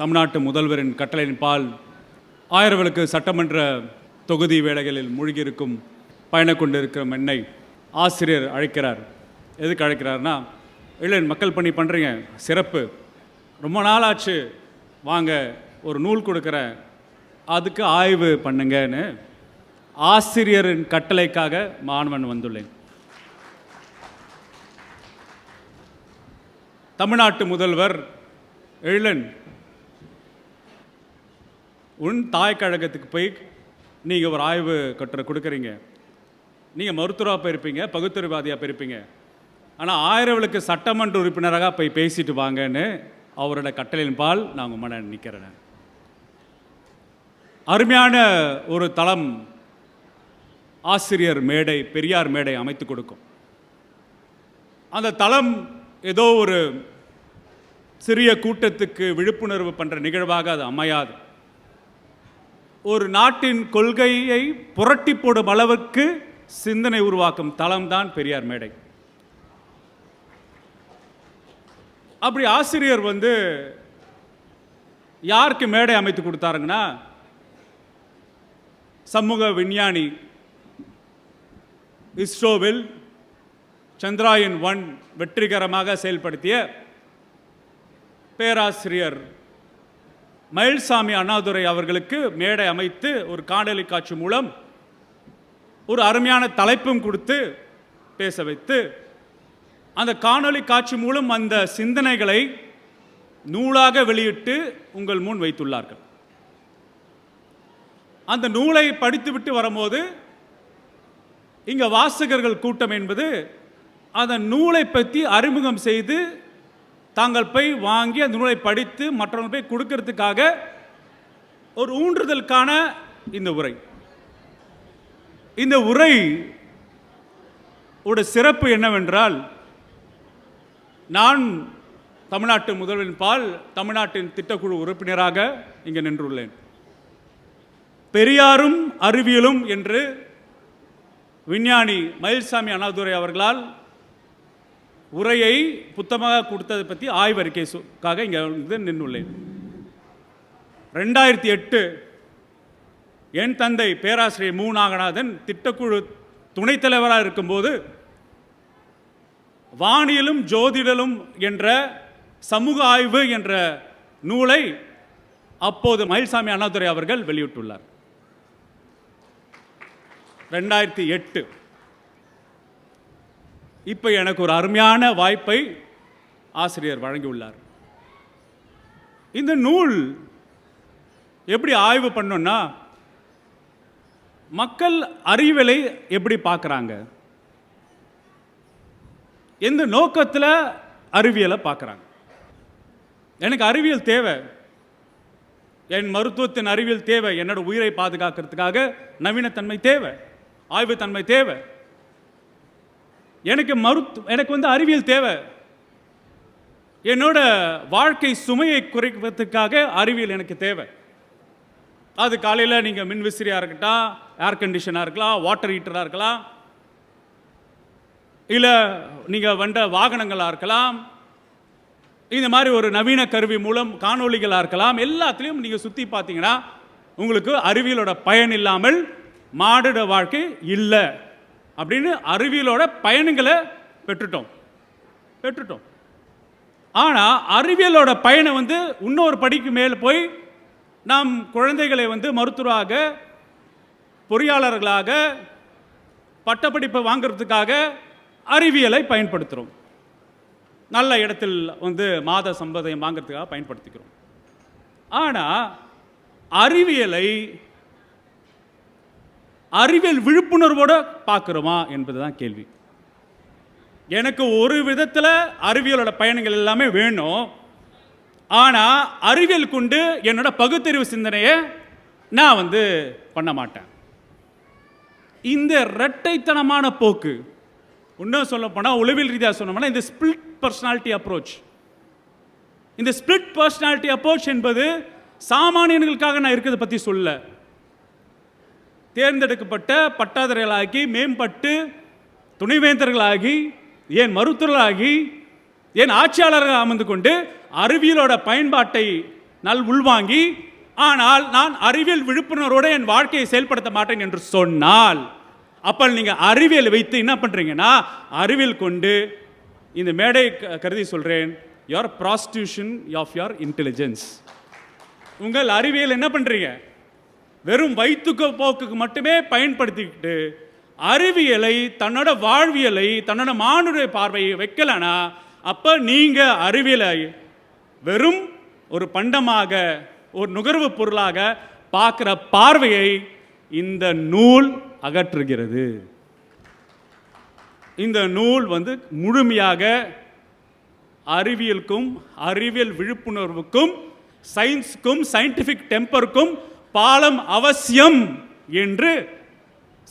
தமிழ்நாட்டு முதல்வரின் கட்டளையின் பால் ஆயிரவளுக்கு சட்டமன்ற தொகுதி வேலைகளில் மூழ்கியிருக்கும் பயணம் கொண்டிருக்கிற என்னை ஆசிரியர் அழைக்கிறார். எதுக்கு அழைக்கிறாருன்னா இல்லை மக்கள் பணி பண்ணுறீங்க சிறப்பு. ரொம்ப நாளாச்சு வாங்க ஒரு நூல் கொடுக்குறேன். அதுக்கு ஆய்வு பண்ணுங்கன்னு ஆசிரியரின் கட்டளைக்காக மாணவன் வந்துள்ளேன். தமிழ்நாட்டு முதல்வர் எழிலன் உன் தாய் கழகத்துக்கு போய் நீங்கள் ஒரு ஆய்வு கட்டுரை கொடுக்குறீங்க. நீங்கள் மருத்துவராக போயிருப்பீங்க பகுத்தறிவாதியாக போயிருப்பீங்க. ஆனால் ஆயிரவளுக்கு சட்டமன்ற உறுப்பினராக போய் பேசிட்டு வாங்கன்னு அவரோட கட்டளையின் பால் நான் உங்கள் மன நிற்கிறேன் அருமையான ஒரு தளம் ஆசிரியர் மேடை பெரியார் மேடை அமைத்து கொடுக்கும். அந்த தளம் ஏதோ ஒரு சிறிய கூட்டத்துக்கு விழிப்புணர்வு பண்ணுற நிகழ்வாக அது அமையாது. ஒரு நாட்டின் கொள்கையை புரட்டி போடும் அளவுக்கு சிந்தனை உருவாக்கும் தளம்தான் பெரியார் மேடை. அப்படி ஆசிரியர் வந்து யாருக்கு மேடை அமைத்து கொடுத்தாருங்கன்னா சமூக விஞ்ஞானி இஸ்ரோவில் சந்திராயன் ஒன் வெற்றிகரமாக செயல்படுத்திய பேராசிரியர் மயில்சாமி அண்ணாதுரை அவர்களுக்கு மேடை அமைத்து ஒரு காணொலி காட்சி மூலம் ஒரு அருமையான தலைப்பும் கொடுத்து பேச வைத்து அந்த காணொளி காட்சி மூலம் அந்த சிந்தனைகளை நூலாக வெளியிட்டு உங்கள் முன் வைத்துள்ளார்கள். அந்த நூலை படித்துவிட்டு வரும்போது இங்கே வாசகர்கள் கூட்டம் என்பது அந்த நூலை பற்றி அறிமுகம் செய்து தாங்கள் போய் வாங்கி அந்த நூலை படித்து மற்றவங்க போய் கொடுக்கறதுக்காக ஒரு ஊன்றுதலுக்கான இந்த உரை. இந்த உரை உடைய சிறப்பு என்னவென்றால் நான் தமிழ்நாட்டு முதல்வரின் பால் தமிழ்நாட்டின் திட்டக்குழு உறுப்பினராக இங்கே நின்றுள்ளேன். பெரியாரும் அறிவியலும் என்று விஞ்ஞானி மயில்சாமி அண்ணாதுரை அவர்களால் உரையை புத்தமாக கொடுத்ததை பற்றி ஆய்வறிக்கைக்காக இங்கே வந்து நின்றுள்ளேன் ரெண்டாயிரத்தி எட்டு என் தந்தை பேராசிரியர் மு. நாகநாதன் திட்டக்குழு துணைத் தலைவராக இருக்கும்போது வானியலும் ஜோதிடலும் என்ற சமூக ஆய்வு என்ற நூலை அப்போது மயில்சாமி அண்ணாதுரை அவர்கள் வெளியிட்டுள்ளார். ரெண்டாயிரத்தி எட்டு இப்போ எனக்கு ஒரு அருமையான வாய்ப்பை ஆசிரியர் வழங்கியுள்ளார். இந்த நூல் எப்படி ஆய்வு பண்ணோன்னா மக்கள் அறிவியலை எப்படி பார்க்குறாங்க? எந்த நோக்கத்தில் அறிவியலை பார்க்குறாங்க? எனக்கு அறிவியல் தேவை. என் மருத்துவத்தின் அறிவியல் தேவை. என்னோட உயிரை பாதுகாக்கிறதுக்காக நவீனத்தன்மை தேவை. ஆய்வுத்தன்மை தேவை. எனக்கு மருத்து எனக்கு வந்து அறிவியல் தேவை. என்னோட வாழ்க்கை சுமையை குறைப்பதற்காக அறிவியல் எனக்கு தேவை. அது காலையில் நீங்கள் மின் விசிறியாக இருக்கட்டும் ஏர் கண்டிஷனாக இருக்கலாம் வாட்டர் ஹீட்டராக இருக்கலாம் இல்லை நீங்கள் வந்த வாகனங்களாக இருக்கலாம் இந்த மாதிரி ஒரு நவீன கருவி மூலம் காணொளிகளாக இருக்கலாம் எல்லாத்துலேயும் நீங்கள் சுற்றி பார்த்தீங்கன்னா உங்களுக்கு அறிவியலோட பயன் இல்லாமல் மாடுட வாழ்க்கை இல்லை. அப்படின்னு அறிவியலோட பயணங்களை பெற்றுட்டோம். பெற்றுட்டோம். ஆனால் அறிவியலோட பயனை வந்து இன்னொரு படிக்கு மேல் போய் நாம் குழந்தைகளை வந்து மருத்துவராக பொறியாளர்களாக பட்டப்படிப்பை வாங்கிறதுக்காக அறிவியலை பயன்படுத்துகிறோம் நல்ல இடத்தில் வந்து மாத சம்பதம் வாங்குறதுக்காக பயன்படுத்திக்கிறோம். ஆனால் அறிவியலை அறிவியல் விழிப்புணர்வோடு பார்க்குறோமா என்பது தான் கேள்வி. எனக்கு ஒரு விதத்தில் அறிவியலோட பயணங்கள் எல்லாமே வேணும். ஆனால் அறிவியல் கொண்டு என்னோட பகுத்தறிவு சிந்தனையை நான் வந்து பண்ண மாட்டேன். இந்த இரட்டைத்தனமான போக்கு இன்னும் சொல்ல போனால் ரீதியாக சொன்னோம்னா இந்த ஸ்பிளிட் பர்சனாலிட்டி அப்ரோச் இந்த ஸ்பிளிட் பர்சனாலிட்டி அப்ரோச் என்பது சாமானியர்களுக்காக நான் இருக்கிறத பற்றி சொல்ல தேர்ந்தெடுக்கப்பட்ட பட்டாதாரிகளாகி மேம்பட்டு துணைவேந்தர்களாகி ஏன் மருத்துவர்களாகி ஏன் ஆட்சியாளர்கள் அமர்ந்து கொண்டு அறிவியலோட பயன்பாட்டை நல் உள்வாங்கி ஆனால் நான் அறிவியல் விழிப்புணர்வோடு என் வாழ்க்கையை செயல்படுத்த மாட்டேன் என்று சொன்னால் அப்போ நீங்கள் அறிவியல் வைத்து என்ன பண்ணுறீங்கன்னா அறிவியல் கொண்டு இந்த மேடை க- கருதி சொல்கிறேன் your prostitution of your intelligence உங்கள் அறிவியல் என்ன பண்ணுறீங்க வெறும் வயிற்றுக்கு போக்குக்கு மட்டுமே பயன்படுத்திக்கிட்டு அறிவியலை தன்னோட வாழ்வியலை தன்னோட மானுட பார்வையை வைக்கலைன்னா அப்போ நீங்கள் அறிவியலை வெறும் ஒரு பண்டமாக ஒரு நுகர்வு பொருளாக பார்க்குற பார்வையை இந்த நூல் அகற்றுகிறது. இந்த நூல் வந்து முழுமையாக அறிவியலுக்கும் அறிவியல் விழிப்புணர்வுக்கும் சயின்ஸுக்கும் சயின்டிஃபிக் டெம்பருக்கும் பாலம் அவசியம் என்று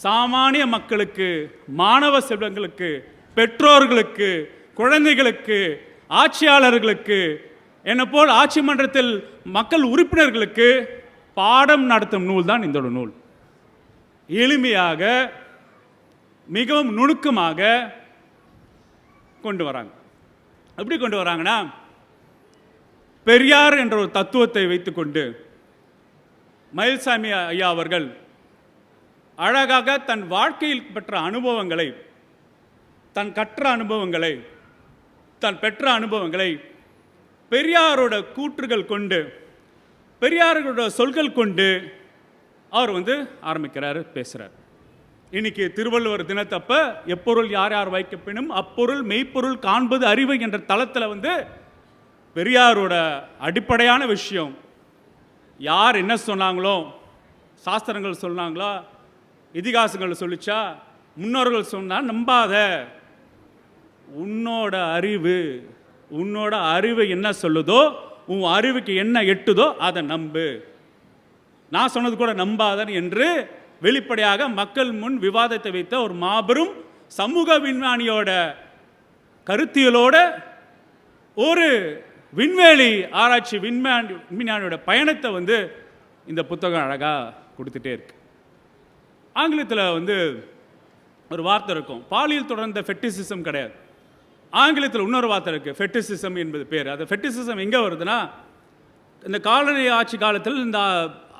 சாமானிய மக்களுக்கு மாணவ செல்வங்களுக்கு பெற்றோர்களுக்கு குழந்தைகளுக்கு ஆட்சியாளர்களுக்கு என்னை போல் ஆட்சி மன்றத்தில் மக்கள் உறுப்பினர்களுக்கு பாடம் நடத்தும் நூல் தான் இந்த நூல். எளிமையாக மிகவும் நுணுக்கமாக கொண்டு வராங்க. எப்படி கொண்டு வராங்கன்னா பெரியார் என்ற ஒரு தத்துவத்தை வைத்துக்கொண்டு மயில்சாமி ஐயா அவர்கள் அழகாக தன் வாழ்க்கையில் பெற்ற அனுபவங்களை தன் கற்ற அனுபவங்களை தன் பெற்ற அனுபவங்களை பெரியாரோட கூற்றுகள் கொண்டு பெரியாரோட சொல்கள் கொண்டு அவர் வந்து ஆரம்பிக்கிறாரு பேசுகிறார் இன்னைக்கு திருவள்ளுவர் தினத்தப்ப எப்பொருள் யார் யார் வைக்கப்பினும் அப்பொருள் மெய்ப்பொருள் காண்பது அறிவு என்ற தளத்தில் வந்து பெரியாரோட அடிப்படையான விஷயம் யார் என்ன சொன்னாங்களோ சாஸ்திரங்கள் சொன்னாங்களோ இதிகாசங்கள் சொல்லிச்சா முன்னோர்கள் சொன்னால் நம்பாத. உன்னோட அறிவு உன்னோட அறிவு என்ன சொல்லுதோ உன் அறிவுக்கு என்ன எட்டுதோ அதை நம்பு. நான் சொன்னது கூட நம்பாதன் என்று வெளிப்படையாக மக்கள் முன் விவாதத்தை வைத்த ஒரு மாபெரும் சமூக விஞ்ஞானியோட கருத்தியலோட ஒரு விண்வெளி ஆராய்ச்சி விண்மேன் விஞ்ஞானியோட பயணத்தை வந்து இந்த புத்தகம் அழகாக கொடுத்துட்டே இருக்கு. ஆங்கிலத்தில் வந்து ஒரு வார்த்தை இருக்கும். பாலியல் தொடர்ந்த ஃபெட்டிசிசம் கிடையாது. ஆங்கிலத்தில் இன்னொரு வார்த்தை இருக்குது ஃபெட்டிசிசம் என்பது பேர். அது ஃபெட்டிசிசம் எங்கே வருதுன்னா இந்த காலனி ஆட்சி காலத்தில் இந்த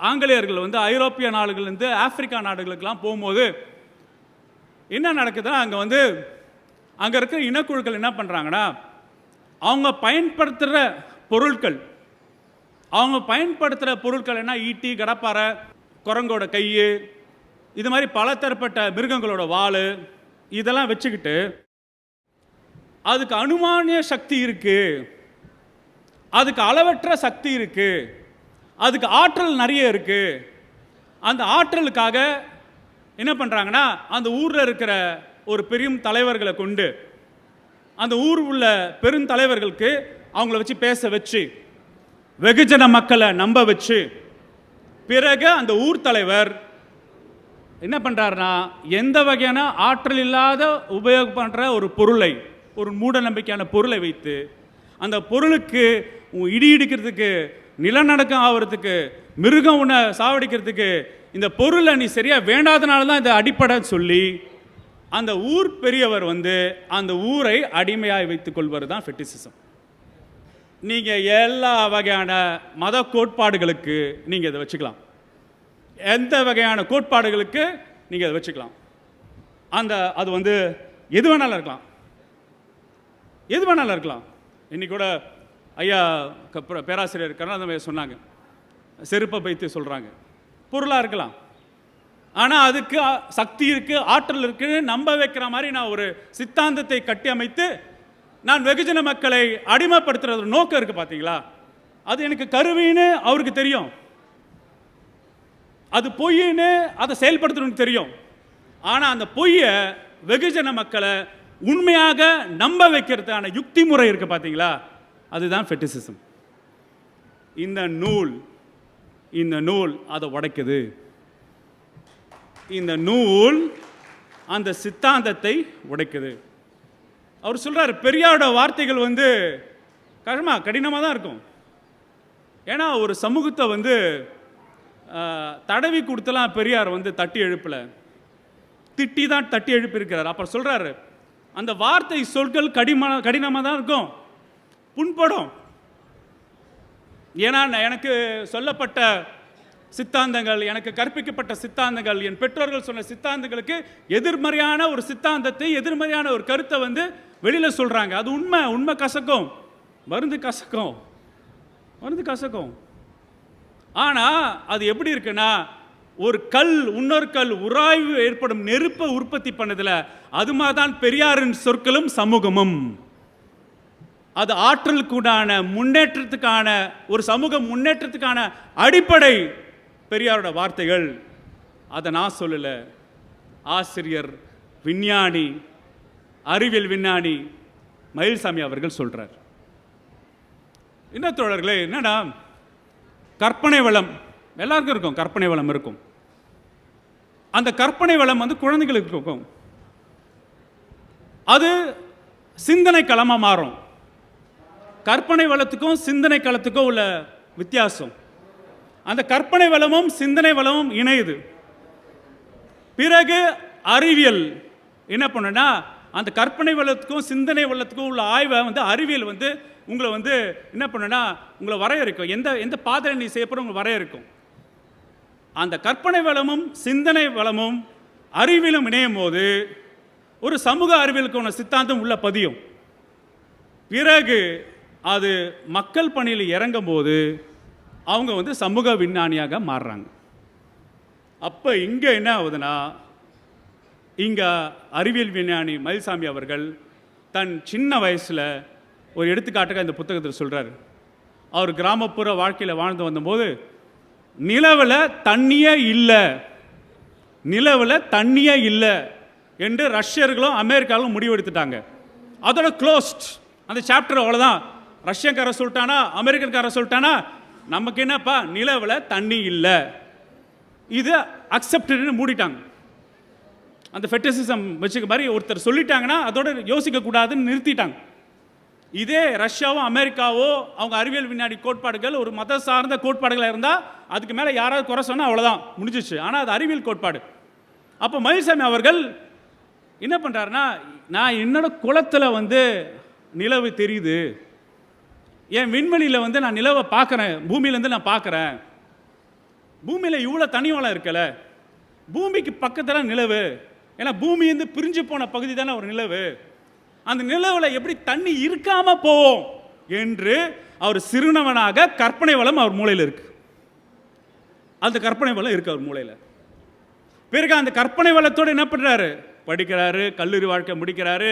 ஆங்கிலேயர்கள் வந்து ஐரோப்பிய நாடுகள்லேருந்து ஆப்பிரிக்கா நாடுகளுக்கெல்லாம் போகும்போது என்ன நடக்குதுன்னா அங்கே வந்து அங்கே இருக்கிற இனக்குழுக்கள் என்ன பண்ணுறாங்கன்னா அவங்க பயன்படுத்துகிற பொருட்கள். அவங்க பயன்படுத்துகிற பொருட்கள் என்ன? ஈட்டி கடப்பாரை குரங்கோட கை இது மாதிரி பலதரப்பட்ட மிருகங்களோட வால் இதெல்லாம் வச்சுக்கிட்டு அதுக்கு அனுமானிய சக்தி இருக்குது அதுக்கு அளவற்ற சக்தி இருக்குது அதுக்கு ஆற்றல் நிறைய இருக்குது அந்த ஆற்றலுக்காக என்ன பண்ணுறாங்கன்னா அந்த ஊரில் இருக்கிற ஒரு பெரும் தலைவர்களை கொண்டு அந்த ஊர் உள்ள பெருந்தலைவர்களுக்கு அவங்கள வச்சு பேச வச்சு வெகுஜன மக்களை நம்ப வச்சு பிறகு அந்த ஊர் தலைவர் என்ன பண்ணுறாருனா எந்த வகையான ஆற்றல் இல்லாத உபயோகம் பண்ணுற ஒரு பொருளை ஒரு மூட நம்பிக்கையான பொருளை வைத்து அந்த பொருளுக்கு இடி இடிக்கிறதுக்கு நிலநடுக்கம் ஆகிறதுக்கு மிருகம் உன்னை சாவடிக்கிறதுக்கு இந்த பொருளை நீ சரியாக வேண்டாதனால தான் இதை அடிப்படைன்னு சொல்லி அந்த ஊர் பெரியவர் வந்து அந்த ஊரை அடிமையாய் வைத்துக் கொள்வது தான் ஃபெட்டிசிசம் நீங்கள் எல்லா வகையான மத கோட்பாடுகளுக்கு நீங்கள் இதை வச்சுக்கலாம். எந்த வகையான கோட்பாடுகளுக்கு நீங்கள் அதை வச்சுக்கலாம். அந்த அது வந்து எது வேணாலும் இருக்கலாம். எது வேணாலும் இருக்கலாம். இன்னைக்கு கூட ஐயா பேராசிரியர் கருணாநிதி சொன்னாங்க. செருப்பை வைத்து சொல்கிறாங்க பொருளாக இருக்கலாம். ஆனால் அதுக்கு சக்தி இருக்குது ஆற்றல் இருக்குன்னு நம்ப வைக்கிற மாதிரி நான் ஒரு சித்தாந்தத்தை கட்டி அமைத்து நான் வெகுஜன மக்களை அடிமைப்படுத்துறது நோக்கம் இருக்குது பார்த்தீங்களா அது எனக்கு கருவின்னு அவருக்கு தெரியும். அது பொய்ன்னு அதை செயல்படுத்தணும்னு தெரியும். ஆனால் அந்த பொய்யை வெகுஜன மக்களை உண்மையாக நம்ப வைக்கிறதுக்கான யுக்தி முறை இருக்கு பார்த்தீங்களா அதுதான் ஃபெட்டிசிசம் இந்த நூல் இந்த நூல் அதை உடைக்குது. இந்த நூல் அந்த சித்தாந்தத்தை உடைக்குது. அவர் சொல்கிறார் பெரியாரோட வார்த்தைகள் வந்து கஷ்டமா கடினமாக தான் இருக்கும். ஏன்னா ஒரு சமூகத்தை வந்து தடவி கொடுத்தலாம் பெரியார் வந்து தட்டி எழுப்பலை. திட்டி தான் தட்டி எழுப்பியிருக்கிறார். அப்புறம் சொல்கிறாரு அந்த வார்த்தை சொற்கள் கடிமான கடினமாக தான் இருக்கும். புண்படும். ஏன்னா நான் எனக்கு சொல்லப்பட்ட சித்தாந்தங்கள் எனக்கு கற்பிக்கப்பட்ட சித்தாந்தங்கள் என் பெற்றோர்கள் சொன்ன சித்தாந்தங்களுக்கு எதிர்மறையான ஒரு சித்தாந்தத்தை எதிர்மறையான ஒரு கருத்தை வந்து வெளியில் சொல்கிறாங்க அது உண்மை உண்மை கசக்கும். மருந்து கசக்கும். மருந்து கசக்கும். ஆனால் அது எப்படி இருக்குன்னா ஒரு கல் இன்னொரு கல் உராய்வு ஏற்படும் நெருப்பை உற்பத்தி பண்ணதில் அது தான் பெரியாரின் சொற்களும் சமூகமும். அது ஆற்றலுக்குண்டான முன்னேற்றத்துக்கான ஒரு சமூக முன்னேற்றத்துக்கான அடிப்படை பெரியாரோட வார்த்தைகள் அதை நான் சொல்லலை. ஆசிரியர் விஞ்ஞானி அறிவியல் விஞ்ஞானி மயில்சாமி அவர்கள் சொல்றார். என்ன தோழர்களே என்னடா? கற்பனை வளம். எல்லாருக்கும் இருக்கும் கற்பனை வளம் இருக்கும். அந்த கற்பனை வளம் வந்து குழந்தைகளுக்கு இருக்கும். அது சிந்தனை களமாக மாறும். கற்பனை வளத்துக்கும் சிந்தனை களத்துக்கும் உள்ள வித்தியாசம். அந்த கற்பனை வளமும் சிந்தனை வளமும் இணையுது. பிறகு அறிவியல் என்ன பண்ணுன்னா அந்த கற்பனை வளத்துக்கும் சிந்தனை வளத்துக்கும் உள்ள ஆய்வை வந்து அறிவியல் வந்து உங்களை வந்து என்ன பண்ணுன்னா உங்களை வரையறுக்கும். எந்த எந்த பாதையில் நீ செய்யப்படும் உங்களை வரையறுக்கும். அந்த கற்பனை வளமும் சிந்தனை வளமும் அறிவியலும் இணையும் போது ஒரு சமூக அறிவியலுக்கான சித்தாந்தம் உள்ள பதியும். பிறகு அது மக்கள் பணியில் இறங்கும் போது அவங்க வந்து சமூக விஞ்ஞானியாக மாறுறாங்க. அப்போ இங்கே என்ன ஆகுதுன்னா இங்கே அறிவியல் விஞ்ஞானி மயில்சாமி அவர்கள் தன் சின்ன வயசில் ஒரு எடுத்துக்காட்டுக்கு இந்த புத்தகத்தில் சொல்கிறார் அவர் கிராமப்புற வாழ்க்கையில் வாழ்ந்து வந்தபோது நிலவில் தண்ணியே இல்லை நிலவில் தண்ணியே இல்லை என்று ரஷ்யர்களும் அமெரிக்காவும் முடிவெடுத்துட்டாங்க. அதோட க்ளோஸ்ட் அந்த சாப்டர் அவ்வளோதான் ரஷ்யக்கார சொல்லிட்டானா அமெரிக்கன்கார சொல்லிட்டானா நமக்கு என்னப்பா? நிலவில் தண்ணி இல்லை. இது அக்செப்டட்னு மூடிட்டாங்க. அந்த ஃபெட்டிசிசம் வச்சுக்க மாதிரி ஒருத்தர் சொல்லிட்டாங்கன்னா அதோட யோசிக்கக்கூடாதுன்னு நிறுத்திட்டாங்க. இதே ரஷ்யாவோ அமெரிக்காவோ அவங்க அறிவியல் விஞ்ஞானி கோட்பாடுகள் ஒரு மத சார்ந்த கோட்பாடுகளாக இருந்தால் அதுக்கு மேலே யாராவது குறை சொன்னால் அவ்வளோதான் முடிஞ்சிச்சு. ஆனால் அது அறிவியல் கோட்பாடு. அப்போ மயில்சாமி அவர்கள் என்ன பண்ணுறாருன்னா நான் என்னோட குளத்தில் வந்து நிலவு தெரியுது. என் விண்வெளியில் வந்து நான் நிலவை பார்க்குறேன். பூமியிலேருந்து நான் பார்க்குறேன். பூமியில் இவ்வளோ தனி வளம் இருக்கல. பூமிக்கு பக்கத்தில் நிலவு. ஏன்னா பூமி வந்து பிரிஞ்சு போன பகுதி தானே ஒரு நிலவு. அந்த நிலவில் எப்படி தண்ணி இருக்காமல் போவோம் என்று அவர் சிறுனவனாக கற்பனை வளம் அவர் மூளையில் இருக்கு. அந்த கற்பனை வளம் இருக்கு அவர் மூளையில். பிறகு அந்த கற்பனை வளத்தோடு என்ன பண்ணுறாரு படிக்கிறாரு கல்லூரி வாழ்க்கை முடிக்கிறாரு.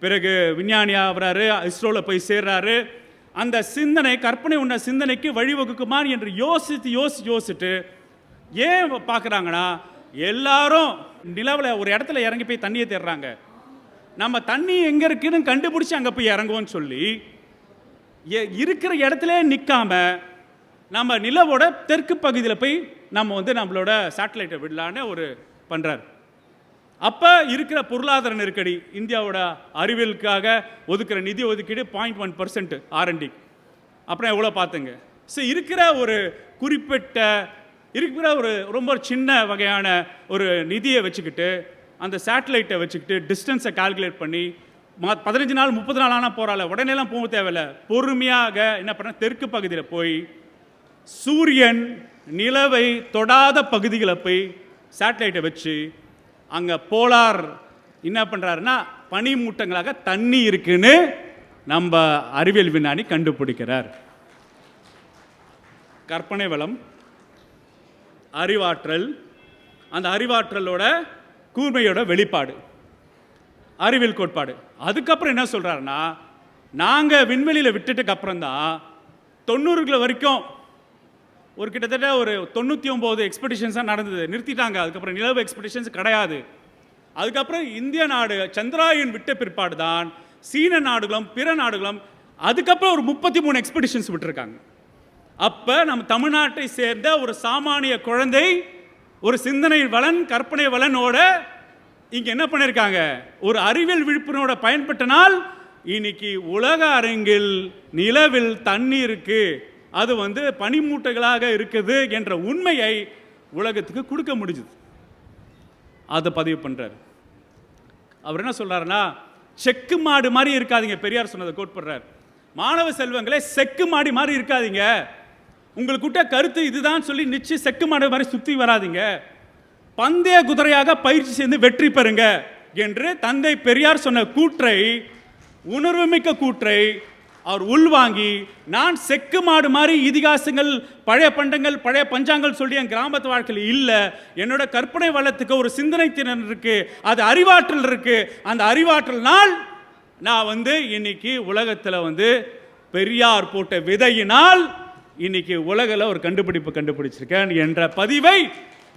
பிறகு விஞ்ஞானி ஆகிறாரு இஸ்ரோவில் போய் சேர்றாரு. அந்த சிந்தனை கற்பனை உள்ள சிந்தனைக்கு வழிவகுக்குமா என்று யோசித்து யோசித்து யோசிச்சுட்டு ஏன் பார்க்குறாங்கன்னா எல்லாரும் நிலவில் ஒரு இடத்துல இறங்கி போய் தண்ணியை தேடுறாங்க. நம்ம தண்ணி எங்கே இருக்குன்னு கண்டுபிடிச்சி அங்கே போய் இறங்குவோம்னு சொல்லி எ- இருக்கிற இடத்துல நிற்காம நம்ம நிலவோட தெற்கு பகுதியில் போய் நம்ம வந்து நம்மளோட சேட்டலைட்டை விடலான்னு ஒரு பண்ணுறாரு அப்போ இருக்கிற பொருளாதார நெருக்கடி இந்தியாவோட அறிவியலுக்காக ஒதுக்குற நிதி ஒதுக்கீடு பாயிண்ட் ஒன் பர்சன்ட் ஆர்என்டி அப்புறம் எவ்வளோ பார்த்துங்க? ஸோ இருக்கிற ஒரு குறிப்பிட்ட இருக்கிற ஒரு ரொம்ப சின்ன வகையான ஒரு நிதியை வச்சுக்கிட்டு அந்த சேட்டலைட்டை வச்சுக்கிட்டு டிஸ்டன்ஸை கால்குலேட் பண்ணி மா பதினஞ்சு நாள் முப்பது நாள் ஆனால் போகிறால உடனேலாம் போக தேவையில்ல. பொறுமையாக என்ன பண்ண தெற்கு பகுதியில் போய் சூரியன் நிலவை தொடாத பகுதிகளை போய் சேட்டலைட்டை வச்சு அங்கே போலார் என்ன பண்ணுறாருன்னா பனிமூட்டங்களாக தண்ணி இருக்குன்னு நம்ம அறிவியல் விஞ்ஞானி கண்டுபிடிக்கிறார். கற்பனை வளம் அறிவாற்றல் அந்த அறிவாற்றலோட கூர்மையோட வெளிப்பாடு அறிவியல் கோட்பாடு. அதுக்கப்புறம் என்ன சொல்கிறாருன்னா நாங்கள் விண்வெளியில் விட்டுட்டுக்கு அப்புறம் தான் தொண்ணூறுகளை வரைக்கும் ஒரு கிட்டத்தட்ட ஒரு தொண்ணூற்றி ஒம்பது எக்ஸ்பெடிஷன்ஸாக நடந்தது. நிறுத்திட்டாங்க. அதுக்கப்புறம் நிலவு எக்ஸ்பெடிஷன்ஸ் கிடையாது. அதுக்கப்புறம் இந்திய நாடு சந்திராயன் விட்ட பிற்பாடு தான் சீன நாடுகளும் பிற நாடுகளும் அதுக்கப்புறம் ஒரு முப்பத்தி மூணு எக்ஸ்பெடிஷன்ஸ் விட்டுருக்காங்க. அப்போ நம்ம தமிழ்நாட்டை சேர்ந்த ஒரு சாமானிய குழந்தை ஒரு சிந்தனை வளன் கற்பனை வளனோட இங்கே என்ன பண்ணியிருக்காங்க ஒரு அறிவியல் விழிப்புணர்வோட பயன்பட்டனால் இன்னைக்கு உலக அரங்கில் நிலவில் தண்ணி இருக்கு. அது வந்து பனிமூட்டைகளாக இருக்குது என்ற உண்மையை உலகத்துக்கு கொடுக்க முடிஞ்சுது. அதை பதிவு பண்ணுறாரு அவர் என்ன சொல்றாருன்னா செக்கு மாடு மாதிரி இருக்காதீங்க. பெரியார் சொன்னதை கோட் பண்ணுறார் மாணவ செல்வங்களே செக்கு மாடி மாதிரி இருக்காதீங்க. உங்களுக்குட்ட கருத்து இதுதான் சொல்லி நிச்சயம் செக்கு மாடு மாதிரி சுற்றி வராதீங்க. பந்தய குதிரையாக பயிற்சி செய்து வெற்றி பெறுங்க என்று தந்தை பெரியார் சொன்ன கூற்றை உணர்வுமிக்க கூற்றை அவர் உள்வாங்கி நான் செக்கு மாடு மாதிரி இதிகாசங்கள் பழைய பண்டங்கள் பழைய பஞ்சாங்கள் சொல்லி என் கிராமத்து வாழ்க்கையில் இல்லை. என்னோட கற்பனை வளத்துக்கு ஒரு சிந்தனை திறன் இருக்கு. அது அறிவாற்றல் இருக்கு. அந்த அறிவாற்றல்னால் நான் வந்து இன்னைக்கு உலகத்தில் வந்து பெரியார் போட்ட விதையினால் இன்னைக்கு உலகில் ஒரு கண்டுபிடிப்பு கண்டுபிடிச்சிருக்கேன் என்ற பதிவை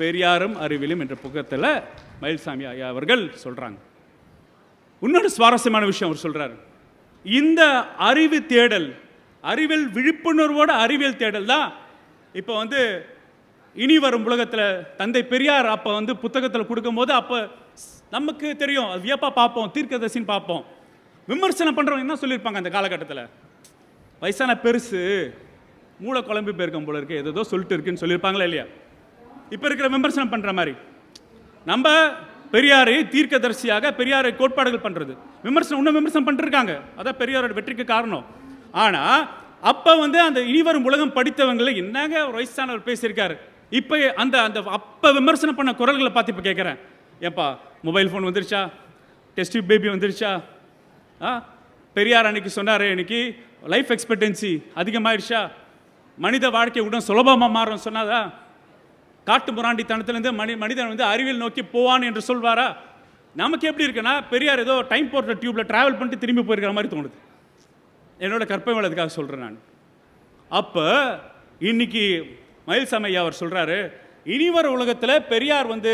பெரியாரும் அறிவிலும் என்ற புக்கத்தில் மயில்சாமி ஐயா அவர்கள் சொல்கிறாங்க இன்னொரு சுவாரஸ்யமான விஷயம் அவர் சொல்கிறாரு இந்த அறிவு தேடல் அறிவியல் விழிப்புணர்வோட அறிவியல் தேடல் தான் இப்போ வந்து இனி வரும் உலகத்தில் தந்தை பெரியார் அப்போ வந்து புத்தகத்தில் கொடுக்கும்போது அப்போ நமக்கு தெரியும். அது வியப்பாக பார்ப்போம் தீர்க்கதரிசின்னு பார்ப்போம். விமர்சனம் பண்ணுறவங்க என்ன சொல்லியிருப்பாங்க அந்த காலகட்டத்தில்? வயசான பெருசு மூளை குழம்பு போயிருக்கும் போல இருக்கு ஏதோ சொல்லிட்டு இருக்குன்னு சொல்லியிருப்பாங்களா இல்லையா? இப்போ இருக்கிற விமர்சனம் பண்ணுற மாதிரி. நம்ம பெரியாரை தீர்க்கதரிசியாக பெரியாரை கோட்பாடுகள் பண்ணுறது விமர்சனம் இன்னும் விமர்சனம் பண்ணிருக்காங்க. அதான் பெரியாரோட வெற்றிக்கு காரணம். ஆனால் அப்போ வந்து அந்த இனிவரும் உலகம் படித்தவங்களை என்னங்க ஒரு வயசானவர் பேசியிருக்காரு. இப்போ அந்த அந்த அப்போ விமர்சனம் பண்ண குரல்களை பார்த்து இப்போ கேட்குறேன் ஏப்பா மொபைல் ஃபோன் வந்துருச்சா? டெஸ்ட் பேபி வந்துருச்சா? ஆ? பெரியார் அன்னைக்கு சொன்னார் இன்னைக்கு லைஃப் எக்ஸ்பெக்டன்சி அதிகமாகிடுச்சா மனித வாழ்க்கை உடன் சுலபமாக மாறும் சொன்னாதான் காட்டு முராண்டித்தனத்திலேருந்து மனி மனிதன் வந்து அறிவியல் நோக்கி போவான் என்று சொல்வாரா? நமக்கு எப்படி இருக்குன்னா பெரியார் ஏதோ டைம் போர்ட்டர் டியூப்பில் ட்ராவல் பண்ணிட்டு திரும்பி போயிருக்கிற மாதிரி தோணுது. என்னோட கற்பனை வளதுக்காக சொல்கிறேன் நான். அப்போ இன்னைக்கு மயில்சாமி ஐயா அவர் சொல்கிறாரு இனிவர உலகத்தில் பெரியார் வந்து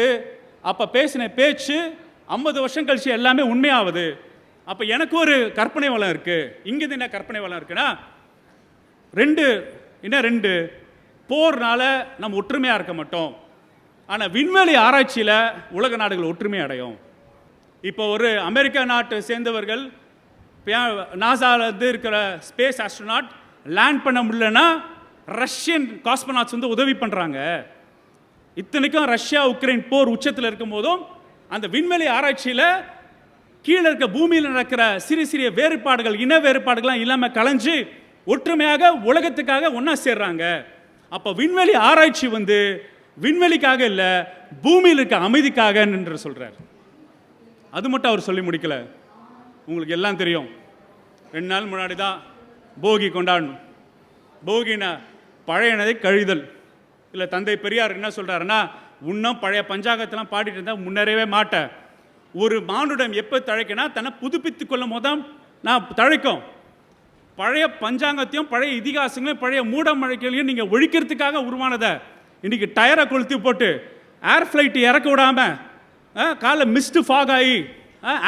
அப்போ பேசின பேச்சு ஐம்பது வருஷம் கழிச்சு எல்லாமே உண்மையாகுது அப்போ எனக்கு ஒரு கற்பனை வளம் இருக்குது இங்கே என்ன கற்பனை வளம் இருக்குன்னா ரெண்டு என்ன ரெண்டு? போர்னால் நம்ம ஒற்றுமையாக இருக்க மாட்டோம். ஆனால் விண்வெளி ஆராய்ச்சியில் உலக நாடுகள் ஒற்றுமை அடையும். இப்போ ஒரு அமெரிக்கா நாட்டை சேர்ந்தவர்கள் நாசாலேருந்து இருக்கிற ஸ்பேஸ் ஆஸ்ட்ரோனாட் லேண்ட் பண்ண முடியலன்னா ரஷ்யன் காஸ்மோனாட்ஸ் வந்து உதவி பண்ணுறாங்க இத்தனைக்கும் ரஷ்யா உக்ரைன் போர் உச்சத்தில் இருக்கும் போதும் அந்த விண்வெளி ஆராய்ச்சியில் கீழே இருக்க பூமியில் நடக்கிற சிறிய சிறிய வேறுபாடுகள் இன வேறுபாடுகள்லாம் இல்லாமல் கலைஞ்சு ஒற்றுமையாக உலகத்துக்காக ஒன்றா சேர்றாங்க. அப்போ விண்வெளி ஆராய்ச்சி வந்து விண்வெளிக்காக இல்லை பூமியில் இருக்க அமைதிக்காக என்று சொல்கிறார் அது மட்டும் அவர் சொல்லி முடிக்கல. உங்களுக்கு எல்லாம் தெரியும். ரெண்டு நாள் முன்னாடி தான் போகி கொண்டாடணும். போகினா பழையனதை கழிதல். இல்லை தந்தை பெரியார் என்ன சொல்கிறாருன்னா இன்னும் பழைய பஞ்சாங்கத்தெல்லாம் பாடிட்டு இருந்தால் முன்னேறவே மாட்டேன் ஒரு மானுடம் எப்போ தழைக்கனா தன்னை புதுப்பித்து கொள்ளும் போதும் நான் தழைக்கும். பழைய பஞ்சாங்கத்தையும் பழைய இதிகாசங்களையும் பழைய மூட நீங்கள் ஒழிக்கிறதுக்காக உருவானதை. இன்னைக்கு டயரை கொளுத்தி போட்டு ஏர் ஃப்ளைட்டு இறக்க விடாமல் காலை மிஸ்டு ஃபாக் ஆகி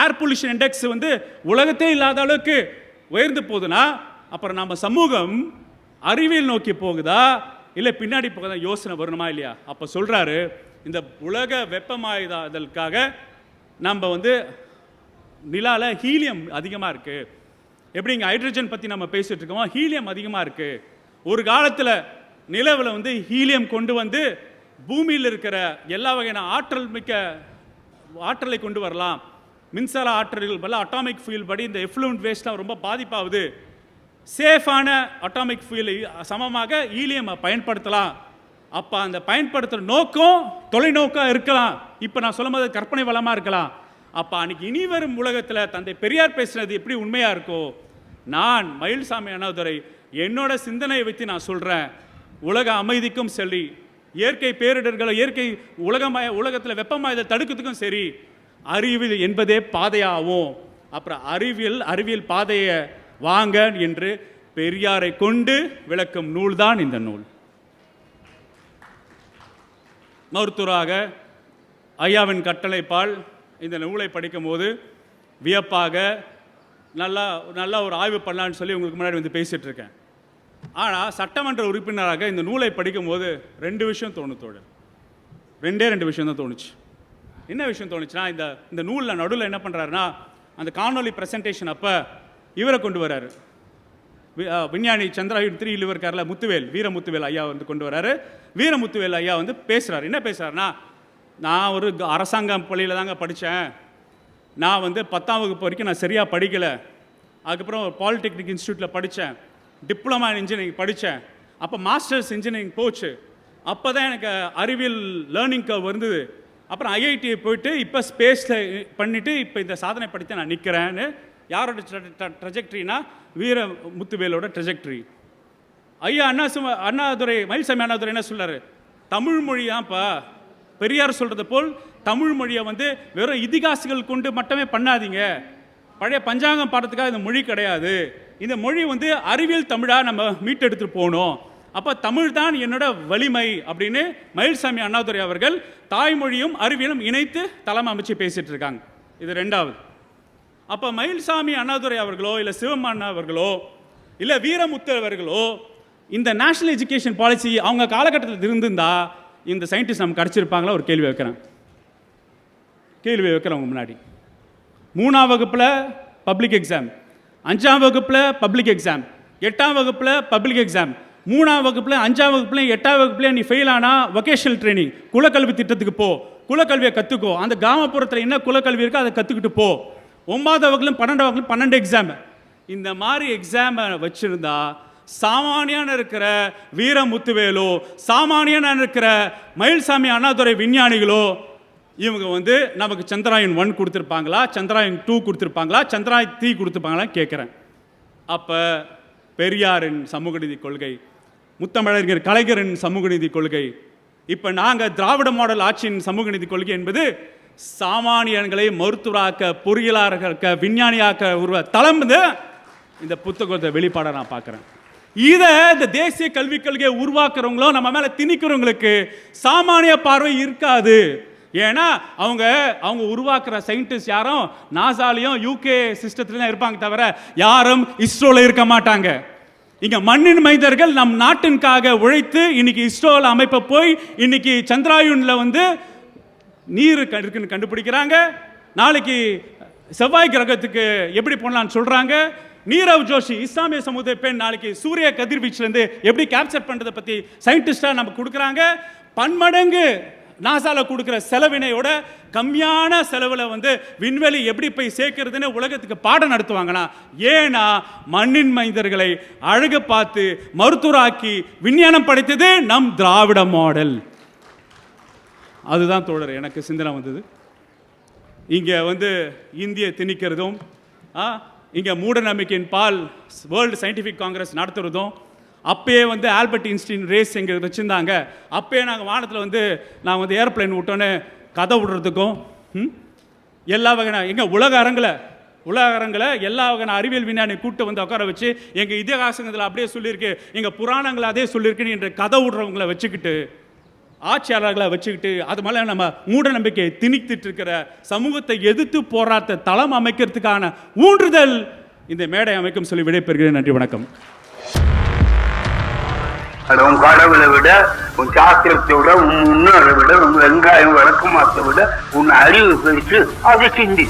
ஏர் பொல்யூஷன் இண்டெக்ஸ் வந்து உலகத்தே இல்லாத அளவுக்கு உயர்ந்து போகுதுன்னா அப்புறம் நம்ம சமூகம் அறிவியல் நோக்கி போகுதா? இல்லை பின்னாடி போகுதா யோசனை வரணுமா இல்லையா? அப்போ சொல்கிறாரு இந்த உலக வெப்பமாயுதாதலுக்காக நம்ம வந்து நிலாவில் ஹீலியம் அதிகமாக இருக்குது எப்படி இங்கே ஹைட்ரஜன் பற்றி நம்ம பேசிகிட்டு இருக்கோமோ? ஹீலியம் அதிகமாக இருக்குது ஒரு காலத்தில் நிலவில் வந்து ஹீலியம் கொண்டு வந்து பூமியில் இருக்கிற எல்லா வகையான ஆற்றல் மிக்க ஆற்றலை கொண்டு வரலாம். மின்சார ஆற்றல்கள் பல அட்டாமிக் ஃபியூல் படி இந்த எஃப்ளூண்ட் வேஸ்ட்லாம் ரொம்ப பாதிப்பாகுது. சேஃபான அட்டாமிக் ஃபியூலை சமமாக ஈலியம் பயன்படுத்தலாம். அப்போ அந்த பயன்படுத்துகிற நோக்கம் தொலைநோக்காக இருக்கலாம். இப்போ நான் சொல்லும் போது கற்பனை வளமாக இருக்கலாம். அப்போ அன்னைக்கு இனி வரும் உலகத்தில் தந்தை பெரியார் பேசுனது எப்படி உண்மையாக இருக்கோ நான் மயில்சாமி அண்ணாதுரை என்னோட சிந்தனையை வைத்து நான் சொல்கிறேன் உலக அமைதிக்கும் சரி இயற்கை பேரிடர்களை இயற்கை உலகமய உலகத்தில் வெப்பமாயதை தடுக்கிறதுக்கும் சரி அறிவியல் என்பதே பாதையாகும். அப்புறம் அறிவியல் அறிவியல் பாதையை வாங்க என்று பெரியாரை கொண்டு விளக்கும் நூல்தான் இந்த நூல். மருத்துவராக ஐயாவின் கட்டளைப்பால் இந்த நூலை படிக்கும்போது வியப்பாக நல்லா நல்லா ஒரு ஆய்வு பண்ணலான்னு சொல்லி உங்களுக்கு முன்னாடி வந்து பேசிகிட்ருக்கேன் ஆனால் சட்டமன்ற உறுப்பினராக இந்த நூலை படிக்கும்போது ரெண்டு விஷயம் தோணுத்தோடு ரெண்டே ரெண்டு விஷயம் தான் தோணுச்சு. என்ன விஷயம் தோணுச்சுன்னா இந்த இந்த நூலில் நடுவில் என்ன பண்ணுறாருன்னா அந்த காணொலி ப்ரெசன்டேஷன் அப்போ இவரை கொண்டு வராரு. வி- விஞ்ஞானி சந்திராயுன் த்ரீ இருக்கார்ல முத்துவேல் வீரமுத்துவேல் ஐயா வந்து கொண்டு வராரு. வீரமுத்துவேல் ஐயா வந்து பேசுகிறார் என்ன பேசுகிறாருன்னா நான் ஒரு அரசாங்கம் அரசாங்க பள்ளியில் தாங்க படித்தேன் நான் வந்து பத்தாம் வகுப்பு வரைக்கும் நான் சரியாக படிக்கலை. அதுக்கப்புறம் பாலிடெக்னிக் இன்ஸ்டியூட்டில் படித்தேன் டிப்ளமா இன்ஜினியரிங் படித்தேன் அப்போ மாஸ்டர்ஸ் இன்ஜினியரிங் போச்சு. அப்போ தான் எனக்கு அறிவியல் லேர்னிங் கர்வ் இருந்தது. அப்புறம் ஐஐடி போயிட்டு இப்போ ஸ்பேஸில் பண்ணிவிட்டு இப்போ இந்த சாதனை படித்து நான் நிற்கிறேன்னு யாரோட ட்ரெஜெக்ட்ரினா வீர முத்துவேலோட ட்ரெஜெக்ட்ரி ஐயா அண்ணா சும அண்ணாதுரை மயில்சாமி அண்ணாதுரை என்ன சொல்கிறார் தமிழ் மொழியாப்பா பெரியார் சொல்கிறது போல் தமிழ் மொழியை வந்து வெறும் இதிகாசிகள் கொண்டு மட்டுமே பண்ணாதீங்க. பழைய பஞ்சாங்கம் பாடத்துக்காக இந்த மொழி கிடையாது. இந்த மொழி வந்து அறிவியல் தமிழாக நம்ம மீட்டெடுத்துட்டு போகணும் அப்போ தமிழ் தான் என்னோட வலிமை அப்படின்னு மயில்சாமி அண்ணாதுரை அவர்கள் தாய்மொழியும் அறிவியலும் இணைத்து தலைமை அமைச்சு பேசிகிட்டு இருக்காங்க. இது ரெண்டாவது. அப்போ மயில்சாமி அண்ணாதுரை அவர்களோ இல்லை சிவம்மண்ணா அவர்களோ இல்லை வீரமுத்து அவர்களோ இந்த நேஷ்னல் எஜுகேஷன் பாலிசி அவங்க காலகட்டத்தில் இருந்திருந்தால் இந்த சயின்டிஸ்ட் நமக்கு கிடச்சிருப்பாங்களா ஒரு கேள்வி வைக்கிறேன். கேள்வி வைக்கிறேன் உங்கள் முன்னாடி. மூணாம் வகுப்பில் பப்ளிக் எக்ஸாம் அஞ்சாம் வகுப்பில் பப்ளிக் எக்ஸாம் எட்டாம் வகுப்பில் பப்ளிக் எக்ஸாம் மூணாம் வகுப்பில் அஞ்சாம் வகுப்புல எட்டாம் வகுப்புல நீ ஃபெயில் ஆனால் வொகேஷனல் ட்ரைனிங் குலக்கல்வி திட்டத்துக்கு போ. குலக்கல்வியை கற்றுக்கோ அந்த கிராமப்புறத்தில் என்ன குலக்கல்வி இருக்கோ அதை கற்றுக்கிட்டு போ. ஒன்பதாவது வகுப்புலையும் பன்னெண்டாம் வகுப்புலையும் பன்னெண்டு எக்ஸாம் இந்த மாதிரி எக்ஸாமை வச்சுருந்தா சாமானியான இருக்கிற வீரமுத்துவேலோ சாமானியான இருக்கிற மயில்சாமி அண்ணாதுரை விஞ்ஞானிகளோ இவங்க வந்து நமக்கு சந்திராயன் ஒன் கொடுத்துருப்பாங்களா சந்திராயன் டூ கொடுத்துருப்பாங்களா சந்திராயன் த்ரீ கொடுத்துருப்பாங்களா கேட்குறேன். அப்போ பெரியாரின் சமூக நீதி கொள்கை முத்தமிழறிஞர் கலைஞரின் சமூக நீதி கொள்கை. இப்போ நாங்கள் திராவிட மாடல் ஆட்சியின் சமூக நீதி கொள்கை என்பது சாமானியன்களை மருத்துவராக்க பொறியியலாளராக்க விஞ்ஞானியாக்க உருவ தளம் வந்து இந்த புத்தகத்தை வெளிப்பாடை நான் பார்க்குறேன். இதை இந்த தேசிய கல்விக் கொள்கையை உருவாக்குறவங்களும் நம்ம மேலே திணிக்கிறவங்களுக்கு சாமானிய பார்வை இருக்காது. ஏன்னா அவங்க அவங்க உருவாக்குற சயின்டிஸ்ட் யாரும் நாசாலையும் யூகே சிஸ்டத்துல தான் இருப்பாங்க தவிர யாரும் இஸ்ரோல இருக்க மாட்டாங்க. இங்க மண்ணின் மைந்தர்கள் நம் நாட்டிற்காக உழைத்து இன்னைக்கு இஸ்ரோல அமைப்பை போய் இன்னைக்கு சந்திராயுன்ல வந்து நீர் இருக்குன்னு கண்டுபிடிக்கிறாங்க. நாளைக்கு செவ்வாய் கிரகத்துக்கு எப்படி போடலான்னு சொல்றாங்க. நீரவ் ஜோஷி இஸ்லாமிய சமூக பெண் நாளைக்கு சூரிய கதிர்வீச்சிலேருந்து எப்படி கேப்சர் பண்ணுறதை பற்றி சயின்டிஸ்டாக நமக்கு கொடுக்குறாங்க. பன்மடங்கு நாசாவில் கொடுக்குற செலவினையோட கம்மியான செலவில் வந்து விண்வெளி எப்படி போய் சேர்க்கறதுன்னு உலகத்துக்கு பாடம் நடத்துவாங்கன்னா ஏன்னா மண்ணின் மைந்தர்களை அழகு பார்த்து மருத்துவராக்கி விஞ்ஞானம் படைத்தது நம் திராவிட மாடல் அதுதான் தோழர் எனக்கு சிந்தனை வந்தது. இங்கே வந்து இந்திய திணிக்கிறதும் ஆ இங்கே மூட நம்பிக்கையின் பால் வேர்ல்டு சயின்டிஃபிக் காங்கிரஸ் நடத்துகிறதும் அப்பயே வந்து ஆல்பர்ட் இன்ஸ்டீன் ரேஸ் எங்கே வச்சுருந்தாங்க. அப்பயே நாங்கள் வானத்தில் வந்து நான் வந்து ஏர்ப்ளைன் விட்டோன்னு கதை விடுறதுக்கும் எல்லா வகையான எங்கள் உலக அரங்கில் உலக அரங்கில் எல்லா வகையான அறிவியல் விஞ்ஞானி கூப்பிட்டு வந்து உட்கார வச்சு எங்கள் இதிகாசங்கத்தில் அப்படியே சொல்லியிருக்கு எங்கள் புராணங்களை அதே சொல்லியிருக்குன்னு என்ற கதை விடுறவங்கள வச்சுக்கிட்டு ஆட்சியாளர்களை வச்சுக்கிட்டு அது மேலே நம்ம மூட நம்பிக்கையை திணித்துட்டு இருக்கிற சமூகத்தை எதிர்த்து போராட்ட தளம் அமைக்கிறதுக்கான ஊன்றுதல் இந்த மேடை அமைக்கும் சொல்லி விடைபெறுகிறேன். நன்றி வணக்கம். உன் கடவுளை விட உன் சாஸ்திரத்தை விட உன் முன்னோரை விட உன் வெங்காயம் விளக்கமாத்தை விட உன் அறிவு பெருசு அதை சிந்தி